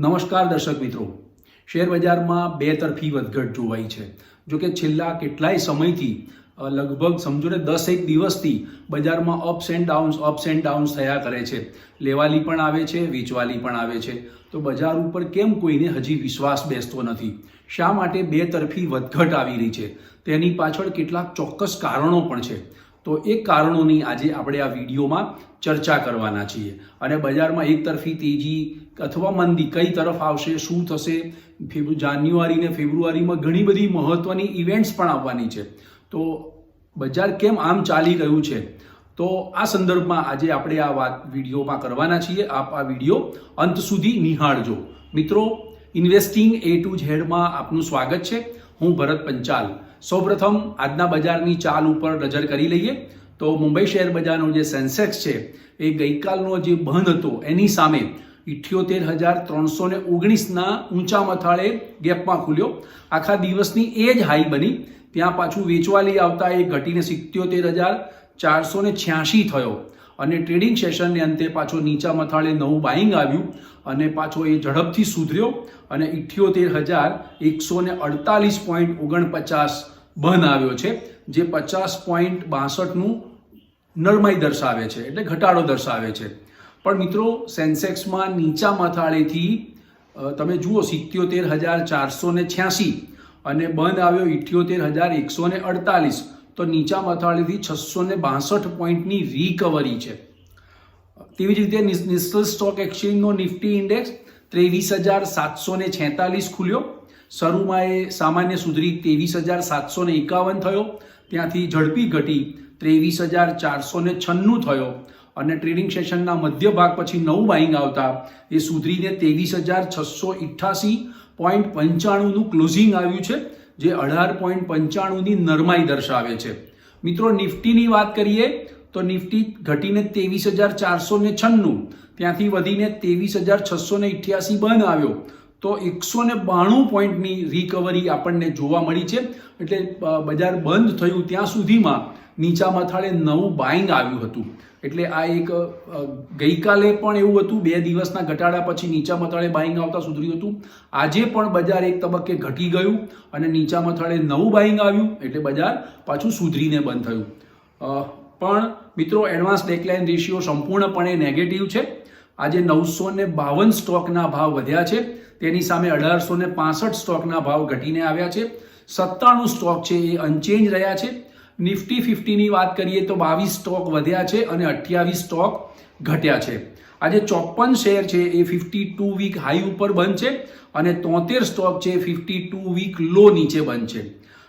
નમસ્કાર દર્શક મિત્રો. શેર બજારમાં બે તરફી વધઘટ જોવાઈ છે. જો કે છેલ્લા કેટલાય સમયથી લગભગ સમજો ને દસ એક દિવસથી બજારમાં ups and downs ups and downs થયા કરે છે. લેવાલી પણ આવે છે, વેચવાલી પણ આવે છે. તો બજાર ઉપર કેમ કોઈને હજી વિશ્વાસ બેસતો નથી? શા માટે બે તરફી વધઘટ આવી રહી છે? તેની પાછળ કેટલાક ચોક્કસ કારણો પણ છે. તો એ કારણોની આજે આપણે આ વિડીયોમાં ચર્ચા કરવાના છીએ. અને બજારમાં એક તરફી તેજી અથવા મંદી કઈ તરફ આવશે, શું થશે? જાન્યુઆરી ને ફેબ્રુઆરીમાં ઘણી બધી મહત્વની ઇવેન્ટ્સ પણ આવવાની છે. તો બજાર કેમ આમ ચાલી રહ્યું છે? તો આ સંદર્ભમાં આજે આપણે આ વાત વિડીયોમાં કરવાના છીએ. આપ આ વીડિયો અંત સુધી નિહાળજો. મિત્રો, ઇન્વેસ્ટિંગ એ ટુ ઝેડમાં આપનું સ્વાગત છે. હું ભરત પંચાલ. સૌપ્રથમ આજના બજારની ચાલ ઉપર નજર કરી લઈએ તો મુંબઈ શેર બજારનો જે સેન્સેક્સ છે એ ગઈકાલનો જે બંધ હતો, એની સામે ઇઠ્યોતેર હજાર ત્રણસો ને ઓગણીસના ઊંચા મથાળે ગેપમાં ખુલ્યો. આખા દિવસની એ જ હાઈ બની. ત્યાં પાછું વેચવાલી આવતા એ ઘટીને સિત્યોતેર હજાર ચારસો ને થયો. અને ટ્રેડિંગ સેશનને અંતે પાછો નીચા મથાળે નવું બાઇંગ આવ્યું. અને પાછો એ ઝડપથી સુધર્યો અને ઇઠ્યોતેર હજાર એકસો ને અડતાલીસ પોઈન્ટ ઓગણપચાસ બંધ આવ્યો છે, જે પચાસ પોઈન્ટ બાસઠનું નરમાઈ દર્શાવે છે, એટલે ઘટાડો દર્શાવે છે. પણ મિત્રો, સેન્સેક્સમાં નીચા મથાળેથી તમે જુઓ, સિત્યોતેર હજાર ચારસો ને છ્યાસી અને બંધ આવ્યો ઇઠ્યોતેર હજાર એકસો ને અડતાલીસ. તો નીચા મથાળેથી છસો ને બાસઠ પોઈન્ટની રિકવરી છે. તેવી જ રીતે નેશનલ સ્ટોક એક્સચેન્જનો નિફ્ટી ઇન્ડેક્સ ત્રેવીસ હજાર સાતસો ને છેતાલીસ ખુલ્યો. શરૂમાં એ સામાન્ય સુધરી ત્રેવીસ હજાર સાતસો ને એકાવન થયો. ત્યાંથી ઝડપી ઘટી ત્રેવીસ હજાર ચારસો ને છન્નું થયો. અને ટ્રેડિંગ સેશનના મધ્ય ભાગ પછી નવું બાઇંગ આવતા એ સુધરીને ત્રેવીસ હજાર છસો ઇઠ્ઠાસી પોઈન્ટ પંચાણુંનું ક્લોઝિંગ આવ્યું છે, જે અઢાર પોઈન્ટ પંચાણુંની નરમાઈ દર્શાવે છે. મિત્રો, નિફ્ટીની વાત કરીએ તો નિફ્ટી ઘટીને ત્રેવીસ હજાર ચારસો ને છન્નું, ત્યાંથી વધીને ત્રેવીસ હજાર છસો ને ઇઠ્યાસી બંધ આવ્યો. તો એકસો ને બાણું પોઈન્ટની રિકવરી આપણને જોવા મળી છે. એટલે બજાર બંધ થયું ત્યાં સુધીમાં નીચા મથાળે નવું બાઇંગ આવ્યું હતું. એટલે આ એક ગઈકાલે પણ એવું હતું, બે દિવસના ઘટાડા પછી નીચા મથાળે બાઇંગ આવતા સુધર્યું હતું. આજે પણ બજાર એક તબક્કે ઘટી ગયું અને નીચા મથાળે નવું બાઇંગ આવ્યું. એટલે બજાર પાછું સુધરીને બંધ થયું. પણ મિત્રો એડવાન્સ ડેકલાઇન રેશિયો સંપૂર્ણપણે નેગેટિવ છે. આજે નવસો ને બાવન સ્ટોકના ભાવ વધ્યા છે. તેની સામે અઢારસો ને પાસઠ સ્ટોકના ભાવ ઘટીને આવ્યા છે. સત્તાણું સ્ટોક છે એ અનચેન્જ રહ્યા છે. નિફ્ટી ફિફ્ટીની વાત કરીએ તો બાવીસ સ્ટોક વધ્યા છે અને અઠ્યાવીસ સ્ટોક ઘટ્યા છે. આજે ચોપન શેર છે એ ફિફ્ટી ટુ વીક હાઈ ઉપર બંધ છે અને તોતેર સ્ટોક છે ફિફ્ટી ટુ વીક લો નીચે બંધ છે.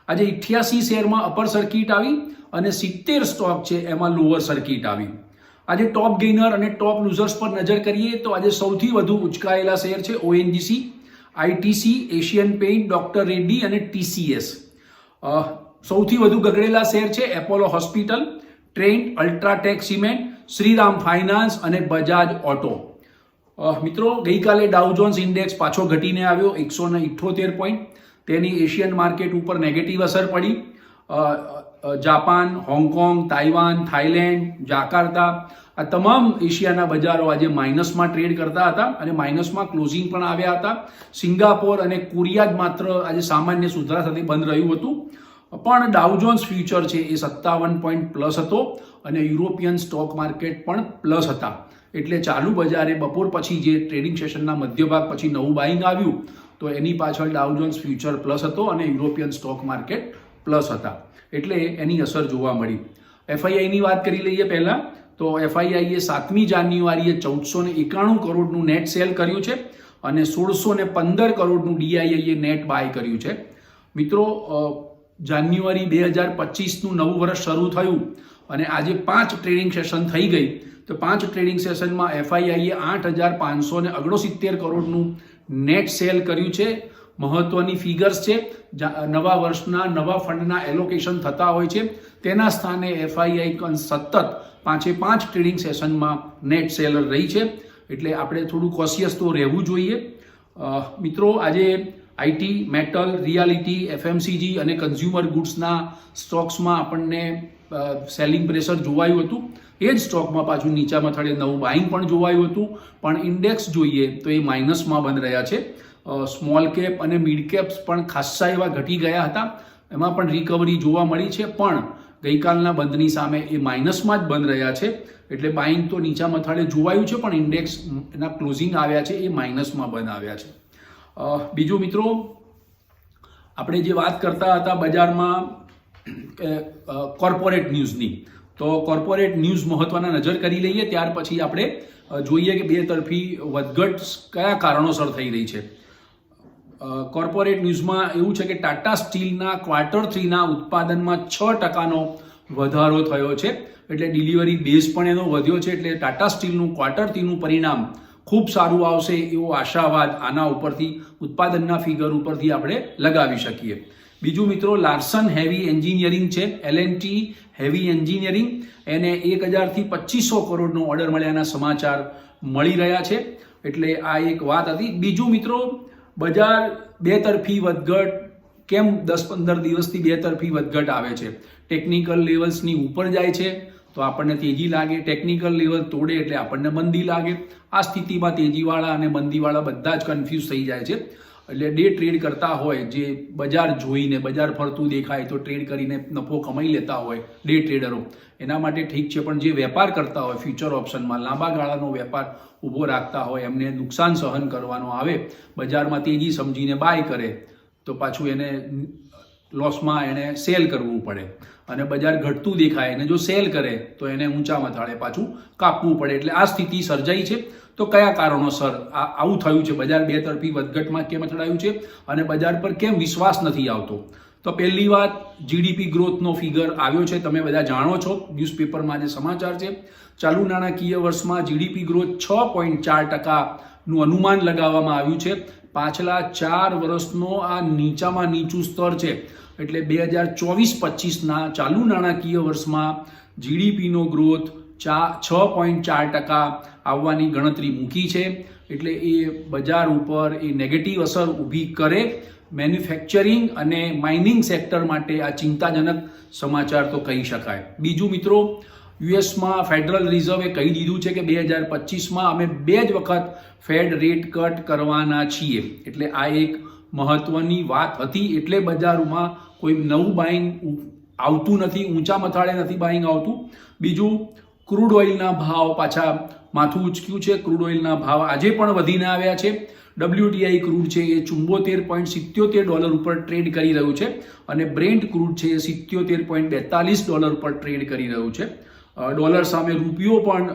આજે ઇઠ્યાસી શેરમાં અપર સર્કિટ આવી. અને સિત્તેર સ્ટોક છે એમાં લોઅર સર્કિટ આવી. આજે ટોપ ગેઇનર અને ટોપ લૂઝર્સ પર નજર કરીએ તો આજે સૌથી વધુ ઉચકાયેલા શેર છે ONGC ITC Asian paint doctor Reddy અને ટીસીએસ સૌથી વધુ ગગડેલા શેર છે Apollo hospital Trent UltraTech cement Shriram finance અને બજાજ ઓટો મિત્રો, ગઈકાલે ડાઉ જોન્સ ઇન્ડેક્સ પાછો ઘટીને આવ્યો એકસો ને ઇઠ્ઠોતેર પોઈન્ટ તેની એશિયન માર્કેટ ઉપર નેગેટિવ અસર પડી. Japan, Hong Kong, Taiwan, Thailand, Jakarta આ તમામ એશિયાના બજારો આજે માઇનસમાં ટ્રેડ કરતા હતા અને માઇનસમાં ક્લોઝિંગ પણ આવ્યા હતા. સિંગાપોર અને કોરિયા જ માત્ર આજે સામાન્ય સુધારા સાથે બંધ રહ્યું હતું. પણ ડાઉજોન્સ ફ્યુચર છે એ સત્તાવન પોઈન્ટ પ્લસ હતો અને યુરોપિયન સ્ટોક માર્કેટ પણ પ્લસ હતા. એટલે ચાલુ બજારે બપોર પછી જે ટ્રેડિંગ સેશનના મધ્યભાગ પછી નવું બાઇંગ આવ્યું, તો એની પાછળ ડાઉજોન્સ ફ્યુચર પ્લસ હતો અને યુરોપિયન સ્ટોક માર્કેટ પ્લસ હતા. એટલે એની અસર જોવા મળી. એફઆઈઆઈની વાત કરી લઈએ પહેલાં, તો એફઆઈઆઈએ સાતમી જાન્યુઆરીએ ચૌદસો ને એકાણું કરોડનું નેટ સેલ કર્યું છે અને સોળસો ને પંદર કરોડનું ડીઆઈઆઈએ નેટ બાય કર્યું છે. મિત્રો જાન્યુઆરી બે હજાર પચીસનું નવું વર્ષ શરૂ થયું અને આજે પાંચ ટ્રેડિંગ સેશન થઈ ગઈ. તો પાંચ ટ્રેડિંગ સેશનમાં એફઆઈઆઈએ આઠ હજાર પાંચસો ને ઓગણસિત્તેર કરોડનું નેટ સેલ કર્યું છે. મહત્વની ફિગર્સ છે. નવા વર્ષના, નવા ફંડના એલોકેશન થતા હોય છે. તેના સ્થાને એફઆઈઆઈ સતત પાંચે પાંચ ટ્રેડિંગ સેશનમાં નેટ સેલર રહી છે. એટલે આપણે થોડું કોશિયસ તો રહેવું જોઈએ. મિત્રો, આજે આઈટી મેટલ રિયાલિટી એફએમસીજી અને કન્ઝ્યુમર ગુડ્સના સ્ટોક્સમાં આપણને સેલિંગ પ્રેશર જોવાયું હતું. એ જ સ્ટોકમાં પાછું નીચા મથાળે નવું બાઇંગ પણ જોવાયું હતું. પણ ઇન્ડેક્સ જોઈએ તો એ માઇનસમાં બંધ રહ્યા છે. સ્મોલ કેપ અને મિડ કેપ્સ પણ ખાસ્સા એવા ઘટી ગયા હતા. એમાં પણ રિકવરી જોવા મળી છે. પણ ગઈકાલના બંધની સામે એ માઇનસમાં જ બંધ રહ્યા છે. એટલે બાઇંગ તો નીચા મથાળે જોવાયું છે, પણ ઇન્ડેક્સ એના ક્લોઝિંગ આવ્યા છે, એ માઇનસમાં બંધ આવ્યા છે. બીજું મિત્રો, આપણે જે વાત કરતા હતા બજારમાં કોર્પોરેટ ન્યૂઝની તો કોર્પોરેટ ન્યૂઝ મહત્વના નજર કરી લઈએ, ત્યાર પછી આપણે જોઈએ કે બે તરફી વધઘટ કયા કારણોસર થઈ રહી છે. કોર્પોરેટ ન્યૂઝમાં એવું છે કે ટાટા સ્ટીલના ક્વાર્ટર થ્રીના ઉત્પાદનમાં છ ટકાનો વધારો થયો છે. એટલે ડિલિવરી બેઝ પણ એનો વધ્યો છે. એટલે ટાટા સ્ટીલનું ક્વાર્ટર થ્રીનું પરિણામ ખૂબ સારું આવશે એવો આશાવાદ આના ઉપરથી, ઉત્પાદનના ફિગર ઉપરથી આપણે લગાવી શકીએ. બીજું મિત્રો લાર્સન હેવી એન્જિનિયરિંગ છે. એલએનટી હેવી એન્જિનિયરિંગ એને એક હજારથી પચીસો કરોડનો ઓર્ડર મળ્યાના સમાચાર મળી રહ્યા છે. એટલે આ એક વાત હતી. બીજું મિત્રો બજાર બે તરફી વધઘટ કેમ દસ પંદર દિવસથી બે તરફી વધઘટ આવે છે? ટેકનિકલ લેવલ્સની ઉપર જાય છે તો આપણને તેજી લાગે. ટેકનિકલ લેવલ તોડે એટલે આપણને મંદી લાગે. આ સ્થિતિમાં તેજીવાળા અને મંદીવાળા બધા જ કન્ફ્યુઝ થઈ જાય છે. એટલે ડે ટ્રેડ કરતા હોય, જે બજાર જોઈને, બજાર ફરતું દેખાય તો ટ્રેડ કરીને નફો કમાઈ લેતા હોય ડે ટ્રેડરો. એના માટે ઠીક છે, પણ જે વેપાર કરતા હોય, ફ્યુચર ઓપ્શનમાં લાંબા ગાળાનો વેપાર ઊભો રાખતા હોય, એમને નુકસાન સહન કરવાનો આવે, બજારમાં તેજી સમજીને બાય કરે, તો પાછું એને લોસમાં એને સેલ કરવું પડે. અને બજાર ઘટતું દેખાય અને જો સેલ કરે, તો એને ઊંચા મથાળે પાછું કાપવું પડે. એટલે આ સ્થિતિ સર્જાઈ છે. તો કયા કારણોસર આ આવું થયું છે? બજાર બે તરફી વધઘટમાં કેમ અથડાયું છે? અને બજાર પર કેમ વિશ્વાસ નથી આવતો? તો પહેલી વાત જીડીપી ગ્રોથનો ફિગર આવ્યો છે. તમે બધા જાણો છો. ન્યૂઝપેપરમાં જે સમાચાર છે. ચાલુ નાણાકીય વર્ષમાં જીડીપી ગ્રોથ છ પોઈન્ટ ચાર ટકાનું અનુમાન લગાવવામાં આવ્યું છે. પાછલા ચાર વર્ષનો આ નીચામાં નીચું સ્તર છે. એટલે બે હજાર ચોવીસ પચીસના ચાલુ નાણાકીય વર્ષમાં જીડીપીનો ગ્રોથ ચા છ પોઈન્ટ ચાર ટકા આવવાની ગણતરી મૂકી છે. એટલે એ બજાર ઉપર એ નેગેટિવ અસર ઊભી કરે મેન્યુફેક્ચરિંગ અને માઇનિંગ સેક્ટર માટે આ ચિંતાજનક સમાચાર તો કહી શકાય. બીજું મિત્રો, યુએસમાં ફેડરલ રિઝર્વે કહી દીધું છે કે બે હજાર પચીસમાં અમે બે જ વખત ફેડ રેટ કટ કરવાના છીએ. એટલે આ એક મહત્વની વાત હતી. એટલે બજારોમાં કોઈ નવું બાઇંગ આવતું નથી, ઊંચા મથાળે નથી બાઇંગ આવતું. બીજું ક્રૂડ ઓઇલના ભાવ પાછા માથું ઉચક્યું છે. ક્રૂડ ઓઇલના ભાવ આજે પણ વધીને આવ્યા છે. ડબલ્યુટીઆઈ ક્રૂડ છે એ ચુંબોતેર પોઈન્ટ સિત્યોતેર ડોલર ઉપર ટ્રેડ કરી રહ્યું છે અને બ્રેન્ટ ક્રૂડ છે એ સિત્યોતેર પોઈન્ટ બેતાલીસ ડોલર ઉપર ટ્રેડ કરી રહ્યું છે. ડોલર સામે રૂપિયો પણ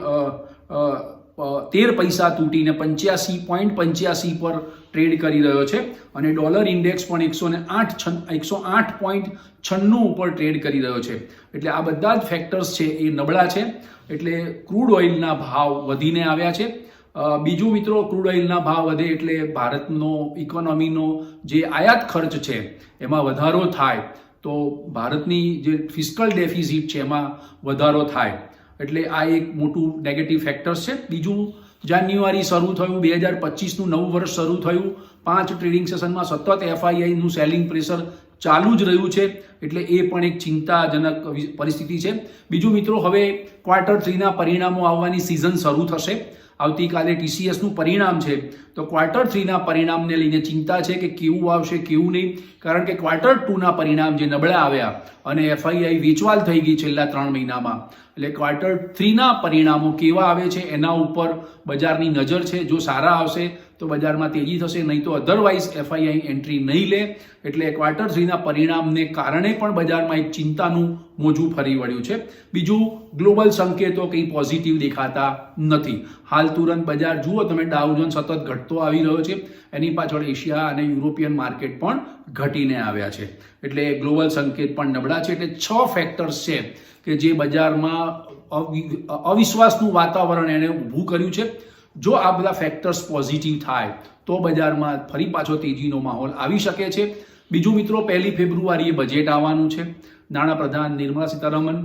તેર પૈસા તૂટીને પંચ્યાસી પોઈન્ટ પંચ્યાસી પર ટ્રેડ કરી રહ્યો છે અને ડોલર ઇન્ડેક્સ પણ એકસો ને આઠ છ એકસો આઠ પોઈન્ટ છન્નું ઉપર ટ્રેડ કરી રહ્યો છે. એટલે આ બધા જ ફેક્ટર્સ છે એ નબળા છે. એટલે ક્રૂડ ઓઇલના ભાવ વધીને આવ્યા છે. બીજું મિત્રો ક્રૂડ ઓઇલના ભાવ વધે એટલે ભારતનો ઇકોનોમીનો જે આયાત ખર્ચ છે એમાં વધારો થાય. તો ભારતની જે ફિસ્કલ ડેફિઝિટ છે એમાં વધારો થાય. એટલે આ એક મોટું નેગેટિવ ફેક્ટર્સ છે. બીજું, જાન્યુઆરી શરૂ થયું, બે હજાર પચીસનું નવું વર્ષ શરૂ થયું. પાંચ ટ્રેડિંગ સેશનમાં સતત એફઆઈઆઈનું સેલિંગ પ્રેશર ચાલુ જ રહ્યું છે. એટલે એ પણ એક ચિંતાજનક પરિસ્થિતિ છે. બીજું મિત્રો, હવે ક્વાર્ટર થ્રીના પરિણામો આવવાની સિઝન શરૂ થશે. આવતીકાલે ટીસીએસનું પરિણામ છે. તો ક્વાર્ટર થ્રીના પરિણામને લઈને ચિંતા છે કે કેવું આવશે, કેવું નહીં. કારણ કે ક્વાર્ટર ટુના પરિણામ જે નબળા આવ્યા અને એફઆઈઆઈ વેચવાલ થઈ ગઈ છેલ્લા ત્રણ મહિનામાં. એટલે ક્વાર્ટર થ્રીના પરિણામો કેવા આવે છે, એના ઉપર બજારની નજર છે. જો સારા આવશે તો બજારમાં તેજી થશે, નહીં તો અધરવાઇઝ એફઆઈઆઈ એન્ટ્રી નહીં લે. એટલે ક્વાર્ટર થ્રીના પરિણામને કારણે પણ બજારમાં એક ચિંતાનું મોજું ફરી વળ્યું છે. બીજું ગ્લોબલ સંકેતો કંઈ પોઝિટિવ દેખાતા નથી. હાલ તુરંત બજાર જુઓ, તમે ડાઉઝોન સતત ઘટતો આવી રહ્યો છે. એની પાછળ એશિયા અને યુરોપિયન માર્કેટ પણ ઘટીને આવ્યા છે. એટલે ગ્લોબલ સંકેત પણ નબળા છે. એટલે છ ફેક્ટર્સ છે કે જે બજારમાં અવિ- અવિશ્વાસનું વાતાવરણ એણે ઊભું કર્યું છે. જો આ બધા ફેક્ટર્સ પોઝિટિવ થાય, તો બજારમાં ફરી પાછો તેજીનો માહોલ આવી શકે છે. બીજું મિત્રો, પહેલી ફેબ્રુઆરીએ બજેટ આવવાનું છે. નાણાપ્રધાન નિર્મલા સીતારમન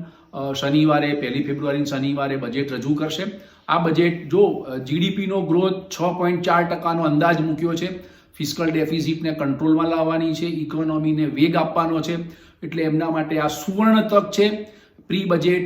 શનિવારે, પહેલી ફેબ્રુઆરી શનિવારે બજેટ રજૂ કરશે. આ બજેટ જો જીડીપીનો ગ્રોથ છ પોઈન્ટ ચાર ટકાનો અંદાજ મૂક્યો છે ફિસ્કલ ડેફિસિટને કંટ્રોલમાં લાવવાની છે ઇકોનોમીને વેગ આપવાનો છે, એટલે એમના માટે આ સુવર્ણ તક છે. પ્રી બજેટ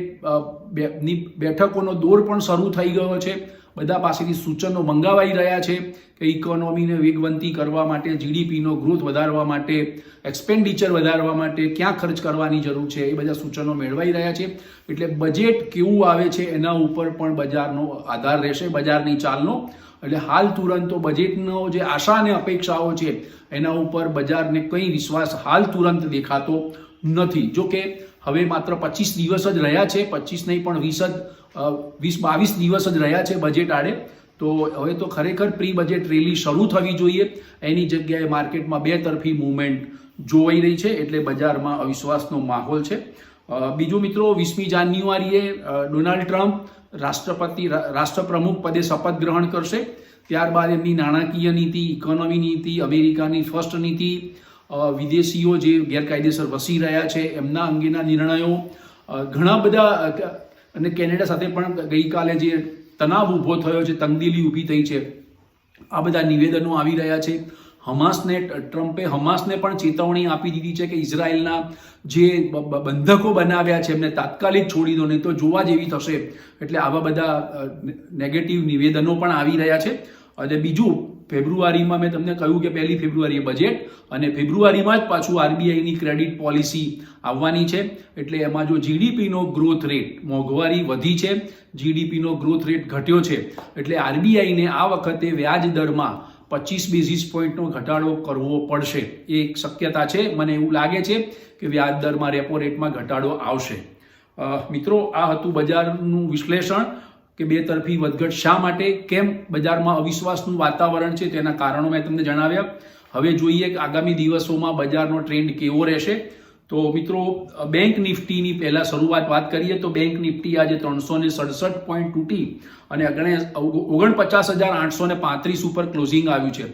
બેઠકોનો દોર પણ શરૂ થઈ ગયો છે. બધા પાસેથી સૂચનો મંગાવાઈ રહ્યા છે કે ઇકોનોમીને વેગવંતી કરવા માટે જીડીપીનો ગ્રોથ વધારવા માટે એક્સપેન્ડિચર વધારવા માટે ક્યાં ખર્ચ કરવાની જરૂર છે એ બધા સૂચનો મેળવાઈ રહ્યા છે. એટલે બજેટ કેવું આવે છે એના ઉપર પણ બજારનો આધાર રહેશે, બજારની ચાલનો. એટલે હાલ તુરંત તો બજેટનો જે આશા અને અપેક્ષાઓ છે એના ઉપર બજારને કંઈ વિશ્વાસ હાલ તુરંત દેખાતો નથી. જો કે હવે માત્ર પચીસ દિવસ જ રહ્યા છે, પચીસ નહીં પણ વીસ જ વીસ બાવીસ દિવસ જ રહ્યા છે બજેટ આડે. તો હવે તો ખરેખર પ્રી બજેટ રેલી શરૂ થવી જોઈએ. એની જગ્યાએ માર્કેટમાં બે તરફી મુવમેન્ટ જોવાઈ રહી છે એટલે બજારમાં અવિશ્વાસનો માહોલ છે. બીજો મિત્રો, વીસમી જાન્યુઆરીએ ડોનાલ્ડ ટ્રમ્પ રાષ્ટ્રપતિ રાષ્ટ્રપ્રમુખ પદે શપથ ગ્રહણ કરશે. ત્યારબાદ એમની નાણાકીય નીતિ ઇકોનોમી નીતિ, અમેરિકાની ફર્સ્ટ નીતિ વિદેશીઓ જે ગેરકાયદેસર વસી રહ્યા છે, એમના અંગેના નિર્ણયો. ઘણા બધા અને કેનેડા સાથે પણ ગઈકાલે જે તણાવ ઊભો થયો છે, તંગદીલી ઊભી થઈ છે, આ બધા નિવેદનો આવી રહ્યા છે. હમાસને, ટ્રમ્પે હમાસને પણ ચેતવણી આપી દીધી છે કે ઇઝરાયલના જે બંધકો બનાવ્યા છે, એમને તાત્કાલિક છોડી દો, નહીં તો જોવા જેવી થશે. એટલે આવા બધા નેગેટિવ નિવેદનો પણ આવી રહ્યા છે. અને બીજું ફેબ્રુઆરીમાં મેં તમને કહ્યું કે પહેલી ફેબ્રુઆરીએ બજેટ અને ફેબ્રુઆરીમાં જ પાછું આરબીઆઈની ક્રેડિટ પોલિસી આવવાની છે. એટલે એમાં જો જીડીપીનો ગ્રોથ રેટ મોંઘવારી વધી છે જીડીપીનો ગ્રોથ રેટ ઘટ્યો છે. એટલે આરબીઆઈને આ વખતે વ્યાજ દરમાં પચીસ બેઝિસ પોઈન્ટનો ઘટાડો કરવો પડશે. એ એક શક્યતા છે. મને એવું લાગે છે કે વ્યાજ દરમાં રેપો રેટમાં ઘટાડો આવશે. મિત્રો, આ હતું બજારનું વિશ્લેષણ. કે બે તરફી વધઘટ શા માટે, કેમ બજારમાં અવિશ્વાસનું વાતાવરણ છે તેના કારણો મેં તમને જણાવ્યા. હવે જોઈએ કે આગામી દિવસોમાં બજારનો ટ્રેન્ડ કેવો રહેશે. તો મિત્રો, બેંક નિફ્ટીની પહેલા શરૂઆત વાત કરીએ તો બેંક નિફ્ટી આજે ત્રણસો ને સડસઠ પોઈન્ટ તૂટી અને અગણે ઓગણપચાસ હજાર આઠસો ને પાંત્રીસ ઉપર ક્લોઝિંગ આવ્યું છે.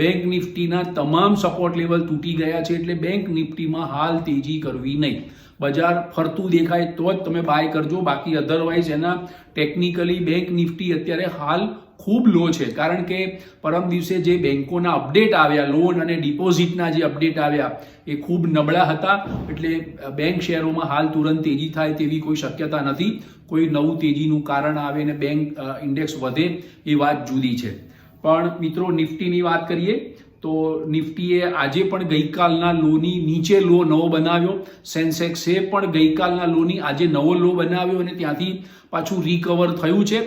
બેંક નિફ્ટીના તમામ સપોર્ટ લેવલ તૂટી ગયા છે એટલે બેંક નિફ્ટીમાં હાલ તેજી કરવી નહીં. બજાર ફરતું દેખાય તો જ તમે બાય કરજો. બાકી અધરવાઇઝ એના ટેકનિકલી બેંક નિફ્ટી અત્યારે હાલ ખૂબ લો છે. કારણ કે પરમ દિવસે જે બેંકોના અપડેટ આવ્યા લોન અને ડિપોઝિટના જે અપડેટ આવ્યા, એ ખૂબ નબળા હતા. એટલે બેંક શેરોમાં હાલ તુરંત તેજી થાય તેવી કોઈ શક્યતા નથી. કોઈ નવું તેજીનું કારણ આવે ને બેંક ઇન્ડેક્સ વધે એ વાત જુદી છે. પણ મિત્રો નિફ્ટીની વાત કરીએ તો નિફ્ટીએ આજે પણ ગઈકાલના લોની નીચે લો નવો બનાવ્યો. સેન્સેક્સે પણ ગઈકાલના લોની આજે નવો લો બનાવ્યો અને ત્યાંથી પાછું રિકવર થયું છે.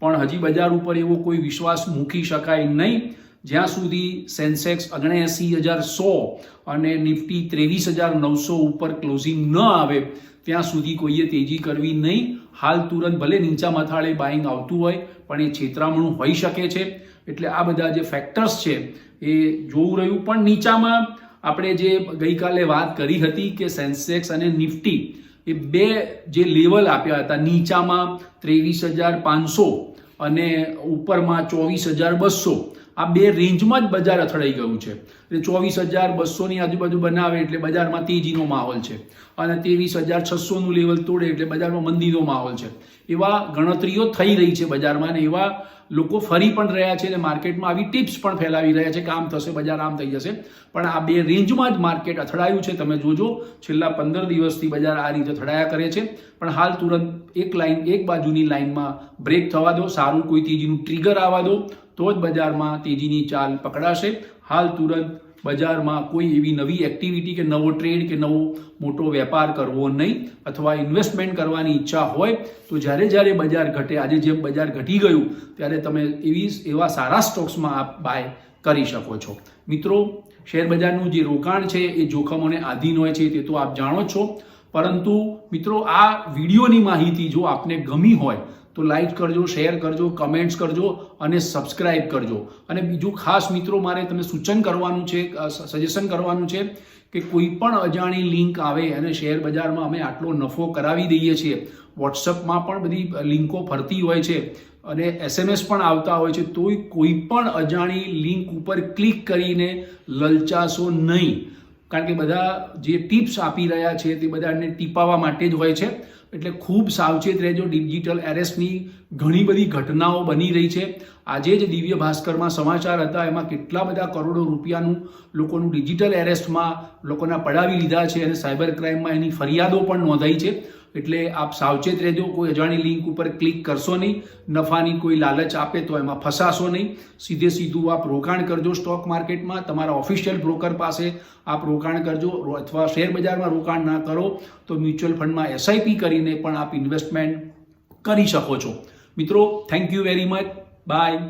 પણ હજી બજાર ઉપર એવો કોઈ વિશ્વાસ મૂકી શકાય નહીં. જ્યાં સુધી સેન્સેક્સ ઓગણએંસી હજાર સો અને નિફ્ટી ત્રેવીસ હજાર નવસો ઉપર ક્લોઝિંગ ન આવે, ત્યાં સુધી કોઈએ તેજી કરવી નહીં. હાલ તુરંત ભલે નીચા મથાળે બાઇંગ આવતું હોય, પણ એ છેતરામણું હોઈ શકે છે. એટલે આ બધા જે ફેક્ટર્સ છે, એ જોવું રહ્યું. પણ નીચામાં આપણે જે ગઈકાલે વાત કરી હતી કે સેન્સેક્સ અને નિફ્ટી એ બે જે લેવલ આપ્યા હતા, નીચામાં ત્રેવીસ હજાર પાંચસો અને ઉપરમાં ચોવીસ હજાર બસો. આ બે રેન્જમાં જ બજાર અથડાઈ ગયું છે. એટલે ચોવીસ હજાર બસોની આજુબાજુ બનાવે એટલે બજારમાં તેજીનો માહોલ છે. અને ત્રેવીસ હજાર છસોનું લેવલ તોડે એટલે બજારમાં મંદીનો માહોલ છે. એવા ગણતરીઓ થઈ રહી છે બજારમાં અને એવા લોકો ફરી પણ રહ્યા છે અને માર્કેટમાં આવી ટિપ્સ પણ ફેલાવી રહ્યા છે કે આમ થશે, બજાર આમ થઈ જશે. પણ આ બે રેન્જમાં જ માર્કેટ અથડાયું છે. તમે જોજો, છેલ્લા પંદર દિવસથી બજાર આ રીતે અથડાયા કરે છે. પણ હાલ તુરંત એક લાઈન, એક બાજુની લાઇનમાં બ્રેક થવા દો, સારું કોઈ તેજીનું ટ્રિગર આવવા દો. તો જ બજારમાં તેજીની ચાલ પકડાશે. હાલ તુરંત બજારમાં કોઈ એવી નવી એક્ટિવિટી કે નવો ટ્રેડ કે નવો મોટો વેપાર કરવો નહીં અથવા ઇન્વેસ્ટમેન્ટ કરવાની ઈચ્છા હોય તો જ્યારે જ્યારે બજાર ઘટે, આજે જેમ બજાર ઘટી ગયું, ત્યારે તમે એવી એવા સારા સ્ટોક્સમાં આપ બાય કરી શકો છો. મિત્રો, શેર બજારનું જે રોકાણ છે, એ જોખમોને આધીન હોય છે, તે તો આપ જાણો છો. પરંતુ મિત્રો, આ વિડીયોની માહિતી જો આપને ગમી હોય તો લાઈક કરજો શેર કરજો કમેન્ટ્સ કરજો અને સબસ્ક્રાઇબ કરજો. અને બીજું ખાસ મિત્રો, મારે તમે સૂચન કરવાનું છે સજેશન કરવાનું છે કે કોઈ પણ અજાણી લિંક આવે અને શેર બજારમાં અમે આટલો નફો કરાવી દઈએ છીએ. વોટ્સઅપમાં પણ બધી લિંકો ફરતી હોય છે અને એસએમએસ પણ આવતા હોય છે, તોય કોઈ પણ અજાણી લિંક ઉપર ક્લિક કરીને લલચાશો નહીં. કારણ કે બધા જે ટિપ્સ આપી રહ્યા છે તે બધાને ટીપાવવા માટે જ હોય છે. એટલે ખૂબ સાવચેત રહેજો ડિજિટલ એરેસ્ટની ઘણી બધી ઘટનાઓ બની રહી છે. આજે જ દિવ્ય ભાસ્કરમાં સમાચાર હતા, એમાં કેટલા બધા કરોડો રૂપિયાનું લોકોનું ડિજિટલ એરેસ્ટમાં લોકોના પડાવી લીધા છે અને સાયબર ક્રાઇમમાં એની ફરિયાદો પણ નોંધાઈ છે. એટલે આપ સાવચેત રહેજો, કોઈ અજાણી લિંક ઉપર ક્લિક કરશો નહીં, નફાની કોઈ લાલચ આપે તો એમાં ફસાશો નહીં. સીધે સીધું આપ રોકાણ કરજો સ્ટોક માર્કેટમાં તમારા ઓફિશિયલ બ્રોકર પાસે આપ રોકાણ કરજો અથવા શેર બજારમાં રોકાણ ના કરો, તો મ્યુચ્યુઅલ ફંડમાં એસઆઈપી કરીને પણ આપ ઇન્વેસ્ટમેન્ટ કરી શકો છો. મિત્રો thank you very much bye